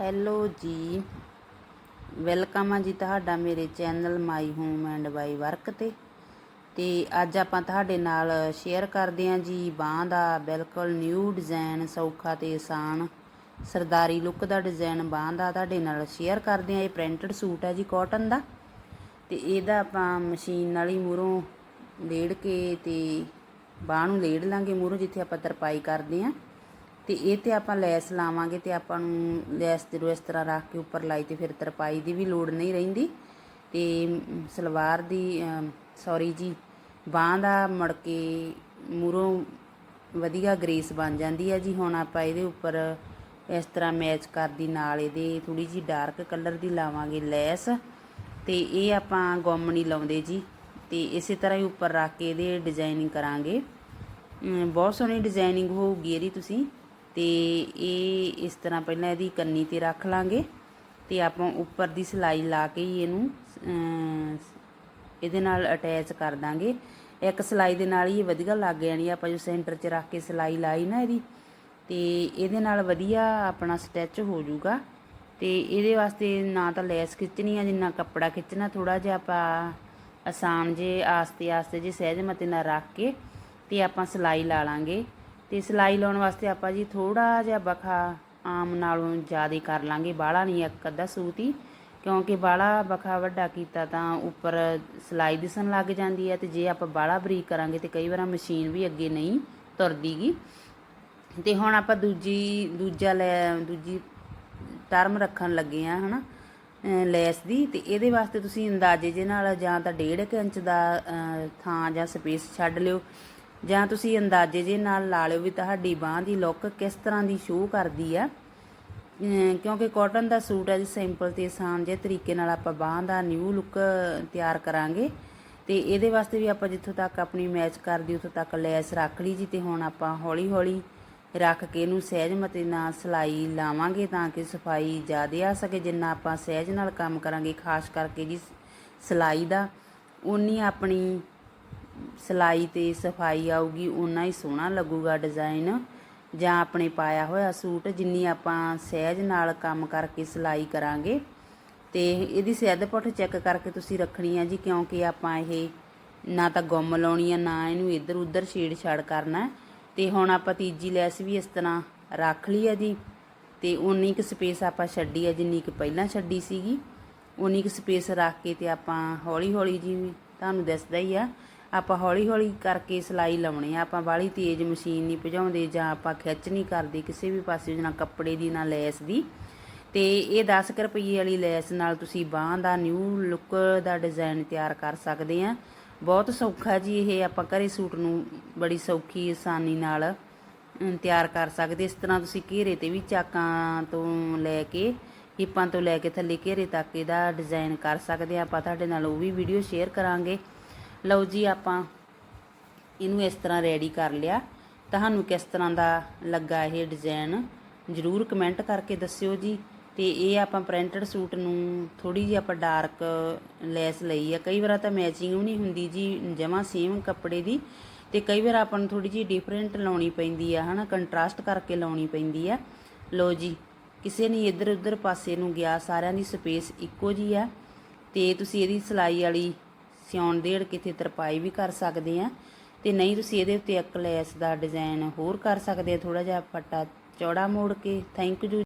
Hello ਜੀ। Welcome ਆ ਜੀ ਤੁਹਾਡਾ ਮੇਰੇ channel my home and by work ਤੇ। ਤੇ ਅੱਜ ਆਪਾਂ ਤੁਹਾਡੇ ਨਾਲ ਸ਼ੇਅਰ ਕਰਦੇ ਹਾਂ ਜੀ ਬਾਂਹ ਦਾ ਬਿਲਕੁਲ ਨਿਊ ਡਿਜ਼ਾਈਨ ਸੌਖਾ ਤੇ ਆਸਾਨ, ਸਰਦਾਰੀ ਲੁੱਕ ਦਾ ਡਿਜ਼ਾਈਨ ਬਾਂਹ ਦਾ ਤੁਹਾਡੇ ਨਾਲ ਸ਼ੇਅਰ ਕਰਦੇ ਹਾਂ। ਇਹ ਪ੍ਰਿੰਟਡ ਸੂਟ ਹੈ ਜੀ ਕਾਟਨ ਦਾ। ਤੇ ਇਹਦਾ ਆਪਾਂ ਮਸ਼ੀਨ ਨਾਲ ਹੀ ਮੂਹਰੋਂ ਲੇੜ ਕੇ ਤੇ ਬਾਂਹ ਨੂੰ ਲੇੜ ਲਾਂਗੇ, ਮੂਹਰੋਂ ਜਿੱਥੇ ਆਪਾਂ ਤਰਪਾਈ ਕਰਦੇ ਹਾਂ। ਤੇ ਇਹ ਤੇ ਆਪਾਂ ਲੈਸ ਲਾਵਾਂਗੇ ਤੇ ਆਪਾਂ ਨੂੰ ਲੈਸ ਜਦੋਂ ਇਸ ਤਰ੍ਹਾਂ ਰੱਖ ਕੇ ਉੱਪਰ ਲਾਈ ਤੇ ਫਿਰ ਤਰਪਾਈ ਦੀ ਵੀ ਲੋੜ ਨਹੀਂ ਰਹਿੰਦੀ। ਤੇ ਸਲਵਾਰ ਦੀ ਸੌਰੀ ਜੀ, ਬਾਂਹ ਦਾ ਮੜ ਕੇ ਮੂਹਰੋਂ ਵਧੀਆ ਗ੍ਰੇਸ ਬਣ ਜਾਂਦੀ ਹੈ ਜੀ। ਹੁਣ ਆਪਾਂ ਇਹਦੇ ਉੱਪਰ ਇਸ ਤਰ੍ਹਾਂ ਮੈਚ ਕਰਦੀ ਨਾਲ ਇਹਦੇ ਥੋੜੀ ਜੀ ਡਾਰਕ ਕਲਰ ਦੀ ਲਾਵਾਂਗੇ ਲੈਸ। ਤੇ ਇਹ ਆਪਾਂ ਗੁੰਮ ਨਹੀਂ ਲਾਉਂਦੇ ਜੀ। ਤੇ ਇਸੇ ਤਰ੍ਹਾਂ ਹੀ ਉੱਪਰ ਰੱਖ ਕੇ ਇਹਦੇ ਡਿਜ਼ਾਈਨਿੰਗ ਕਰਾਂਗੇ। ਬਹੁਤ ਸੋਹਣੀ ਡਿਜ਼ਾਈਨਿੰਗ ਹੋਊਗੀ ਇਹਦੀ ਤੁਸੀਂ। ਤੇ ਇਹ ਇਸ ਤਰ੍ਹਾਂ ਪਹਿਲਾਂ ਇਹਦੀ ਕੰਨੀ ਤੇ ਰੱਖ ਲਾਂਗੇ ਤੇ ਆਪਾਂ ਉੱਪਰ ਦੀ ਸਿਲਾਈ ਲਾ ਕੇ ਹੀ ਇਹਨੂੰ ਇਹਦੇ ਨਾਲ ਅਟੈਚ ਕਰ ਦਾਂਗੇ। ਇੱਕ ਸਿਲਾਈ ਦੇ ਨਾਲ ਹੀ ਇਹ ਵਧੀਆ ਲੱਗ ਜਾਣੀ ਆਪਾਂ ਜੋ ਸੈਂਟਰ 'ਚ ਰੱਖ ਕੇ ਸਿਲਾਈ ਲਾਈ ਨਾ ਇਹਦੀ, ਤੇ ਇਹਦੇ ਨਾਲ ਵਧੀਆ ਆਪਣਾ ਸਟਿਚ ਹੋ ਜਾਊਗਾ। ਤੇ ਇਹਦੇ ਵਾਸਤੇ ਨਾ ਤਾਂ ਲੈਸ ਖਿੱਚਣੀ ਆ, ਜਿੰਨਾ ਕੱਪੜਾ ਖਿੱਚਣਾ ਥੋੜਾ ਜਿਹਾ ਆਪਾਂ ਆਸਾਨ ਜੇ ਆਸਤੇ ਆਸਤੇ ਜੇ ਸਹਿਜ ਮਤੇ ਨਾਲ ਰੱਖ ਕੇ ਤੇ ਆਪਾਂ ਸਿਲਾਈ ਲਾ ਲਾਂਗੇ। ਤੇ ਸਿਲਾਈ ਲਾਉਣ ਵਾਸਤੇ ਆਪਾਂ ਜੀ ਥੋੜਾ ਜਿਹਾ ਬਖਾ ਆਮ ਨਾਲੋਂ ਜ਼ਿਆਦਾ ਕਰ ਲਾਂਗੇ, ਬਾਹਲਾ ਨਹੀਂ, ਇੱਕ ਅੱਧਾ ਸੂਤ ਹੀ। ਕਿਉਂਕਿ ਬਾਹਲਾ ਬਖਾ ਵੱਡਾ ਕੀਤਾ ਤਾਂ ਉੱਪਰ ਸਿਲਾਈ ਦਿਸਣ ਲੱਗ ਜਾਂਦੀ ਹੈ ਤੇ ਜੇ ਆਪਾਂ ਬਾਹਲਾ ਬਰੀਕ ਕਰਾਂਗੇ ਤੇ ਕਈ ਵਾਰ ਮਸ਼ੀਨ ਵੀ ਅੱਗੇ ਨਹੀਂ ਤੁਰਦੀਗੀ। ਤੇ ਹੁਣ ਆਪਾਂ ਦੂਜੀ, ਦੂਜਾ ਲੈ, ਦੂਜੀ ਟਰਮ ਰੱਖਣ ਲੱਗੇ ਆ ਹਨਾ, ਅਹ ਲੈਸ ਦੀ। ਤੇ ਇਹਦੇ ਵਾਸਤੇ ਤੁਸੀਂ ਅੰਦਾਜ਼ੇ ਜੇ ਨਾਲ ਜਾਂ ਤਾਂ 1.5 ਇੰਚ ਦਾ ਥਾਂ ਜਾਂ ਸਪੇਸ ਛੱਡ ਲਿਓ। ਜਾਂ ਤੁਸੀਂ ਅੰਦਾਜ਼ੇ ਜੇ ਨਾਲ ਲਾ ਲਿਓ ਵੀ ਤੁਹਾਡੀ ਬਾਹ ਦੀ ਲੁੱਕ ਕਿਸ ਤਰ੍ਹਾਂ ਦੀ ਸ਼ੋਅ ਕਰਦੀ ਆ। ਕਿਉਂਕਿ ਕਾਟਨ ਦਾ ਸੂਟ ਹੈ ਜੀ ਸਿੰਪਲ ਤੇ ਆਸਾਨ ਜੇ ਤਰੀਕੇ ਨਾਲ ਆਪਾਂ ਬਾਹ ਦਾ ਨਿਊ ਲੁੱਕ ਤਿਆਰ ਕਰਾਂਗੇ। ਤੇ ਇਹਦੇ ਵਾਸਤੇ ਵੀ ਆਪਾਂ ਜਿੱਥੋਂ ਤੱਕ ਆਪਣੀ ਮੈਚ ਕਰਦੀ, ਉੱਥੋਂ ਤੱਕ ਲੈਸ ਰੱਖ ਲਈ ਜੀ ਤੇ ਹੁਣ ਆਪਾਂ ਹੌਲੀ ਹੌਲੀ ਰੱਖ ਕੇ ਇਹਨੂੰ ਸਹਿਜ ਮਤੇ ਨਾਲ ਸਿਲਾਈ ਲਾਵਾਂਗੇ ਤਾਂ ਕਿ ਸਫ਼ਾਈ ਜ਼ਿਆਦਾ ਆ ਸਕੇ। ਜਿੰਨਾ ਆਪਾਂ ਸਹਿਜ ਨਾਲ ਕੰਮ ਕਰਾਂਗੇ, ਖਾਸ ਕਰਕੇ ਜੀ ਸਿਲਾਈ ਦਾ ਉਨੀ ਆਪਣੀ ਸਿਲਾਈ ਤੇ ਸਫ਼ਾਈ ਆਊਗੀ ਉਨਾ ਹੀ ਸੋਹਣਾ ਲੱਗੂਗਾ ਡਿਜ਼ਾਈਨ ਜਾਂ ਆਪਣੇ ਪਾਇਆ ਹੋਇਆ ਸੂਟ, ਜਿੰਨੀ ਆਪਾਂ ਸਹਿਜ ਨਾਲ ਕੰਮ ਕਰਕੇ ਸਿਲਾਈ ਕਰਾਂਗੇ। ਤੇ ਇਹਦੀ ਸਿੱਧ ਪੁੱਠ ਚੈੱਕ ਕਰਕੇ ਤੁਸੀਂ ਰੱਖਣੀ ਆ ਜੀ, ਕਿਉਂਕਿ ਆਪਾਂ ਇਹ ਨਾ ਤਾਂ ਗੁੰਮ ਲਾਉਣੀ ਆ, ਨਾ ਇਹਨੂੰ ਇੱਧਰ ਉੱਧਰ ਛੇੜ ਛਾੜ ਕਰਨਾ। ਹੈ। ਤੇ ਹੁਣ ਆਪਾਂ ਤੀਜੀ ਲੈਸ ਵੀ ਇਸ ਤਰ੍ਹਾਂ ਰੱਖ ਲਈ ਆ ਜੀ। ਤੇ ਉਨੀ ਕੁ ਸਪੇਸ ਆਪਾਂ ਛੱਡੀ ਆ, ਜਿੰਨੀ ਕੁ ਪਹਿਲਾਂ ਛੱਡੀ ਸੀਗੀ। ਉਨੀ ਕੁ ਸਪੇਸ ਰੱਖ ਕੇ ਤੇ ਆਪਾਂ ਹੌਲੀ ਹੌਲੀ ਜੀ ਤੁਹਾਨੂੰ ਦੱਸਦਾ ਹੀ ਆ ਆਪਾਂ ਹੌਲੀ ਹੌਲੀ ਕਰਕੇ ਸਿਲਾਈ ਲਾਉਣੀ ਆ। ਆਪਾਂ ਬਾਹਲੀ ਤੇਜ਼ ਮਸ਼ੀਨ ਨਹੀਂ ਭਜਾਉਂਦੇ ਜਾਂ ਆਪਾਂ ਖਿੱਚ ਨਹੀਂ ਕਰਦੇ ਕਿਸੇ ਵੀ ਪਾਸੇ ਨਾ ਕੱਪੜੇ ਦੀ ਨਾ ਲੈਸ ਦੀ। ਤੇ ਇਹ 10 ਕੁ ਰੁਪਏ ਵਾਲੀ ਲੈਸ ਨਾਲ ਤੁਸੀਂ ਬਾਂਹ ਦਾ ਨਿਊ ਲੁੱਕ ਦਾ ਡਿਜ਼ਾਈਨ ਤਿਆਰ ਕਰ ਸਕਦੇ ਆ। ਬਹੁਤ ਸੌਖਾ ਜੀ ਇਹ, ਆਪਾਂ ਘਰੇ ਸੂਟ ਨੂੰ ਬੜੀ ਸੌਖੀ, ਆਸਾਨੀ ਨਾਲ ਤਿਆਰ ਕਰ ਸਕਦੇ। ਇਸ ਤਰ੍ਹਾਂ ਤੁਸੀਂ ਘੇਰੇ ਤੇ ਵੀ ਚਾਕਾਂ ਤੋਂ ਲੈ ਕੇ, ਹਿੱਪਾਂ ਤੋਂ ਲੈ ਕੇ ਥੱਲੇ ਘੇਰੇ ਤੱਕ ਇਹਦਾ ਡਿਜ਼ਾਈਨ ਕਰ ਸਕਦੇ ਆ। ਆਪਾਂ ਤੁਹਾਡੇ ਨਾਲ ਉਹ ਵੀ ਵੀਡੀਓ ਸ਼ੇਅਰ ਕਰਾਂਗੇ। ਲਓ ਜੀ ਆਪਾਂ ਇਹਨੂੰ ਇਸ ਤਰ੍ਹਾਂ ਰੈਡੀ ਕਰ ਲਿਆ। ਤੁਹਾਨੂੰ ਕਿਸ ਤਰ੍ਹਾਂ ਦਾ ਲੱਗਾ ਇਹ ਡਿਜ਼ਾਈਨ ਜਰੂਰ ਕਮੈਂਟ ਕਰਕੇ ਦੱਸਿਓ ਜੀ। ਤੇ ਇਹ ਆਪਾਂ ਪ੍ਰਿੰਟਡ ਸੂਟ ਨੂੰ ਥੋੜੀ ਜਿਹੀ ਆਪਾਂ ਡਾਰਕ ਲੈਸ ਲਈ ਆ। ਕਈ ਵਾਰ ਤਾਂ ਮੈਚਿੰਗ ਵੀ ਨਹੀਂ ਹੁੰਦੀ ਜੀ, ਜਮਾ ਸੇਮ ਕੱਪੜੇ ਦੀ। ਤੇ ਕਈ ਵਾਰ ਆਪਾਂ ਨੂੰ ਥੋੜੀ ਜਿਹੀ ਡਿਫਰੈਂਟ ਲਾਉਣੀ ਪੈਂਦੀ ਆ, ਹਨਾ? ਕੰਟਰਾਸਟ ਕਰਕੇ ਲਾਉਣੀ ਪੈਂਦੀ ਆ। ਲੋ ਜੀ, ਕਿਸੇ ਨੇ ਇੱਧਰ ਉੱਧਰ ਪਾਸੇ ਨੂੰ ਗਿਆ, ਸਾਰਿਆਂ ਦੀ ਸਪੇਸ ਇੱਕੋ ਜੀ ਆ। ਤੇ ਤੁਸੀਂ ਇਹਦੀ ਸਿਲਾਈ ਵਾਲੀ ਸਿਉਣ ਦੇੜ ਕਿਤੇ ਤਰਪਾਈ ਵੀ ਕਰ ਸਕਦੇ ਆ। ਤੇ ਨਹੀਂ ਤੁਸੀਂ ਇਹਦੇ ਉੱਤੇ ਇੱਕ ਲੈਸ ਦਾ ਡਿਜ਼ਾਈਨ ਹੋਰ ਕਰ ਸਕਦੇ ਆ। ਥੋੜਾ ਜਿਹਾ ਪੱਟਾ ਚੌੜਾ ਮੋੜ ਕੇ ਥੈਂਕ ਯੂ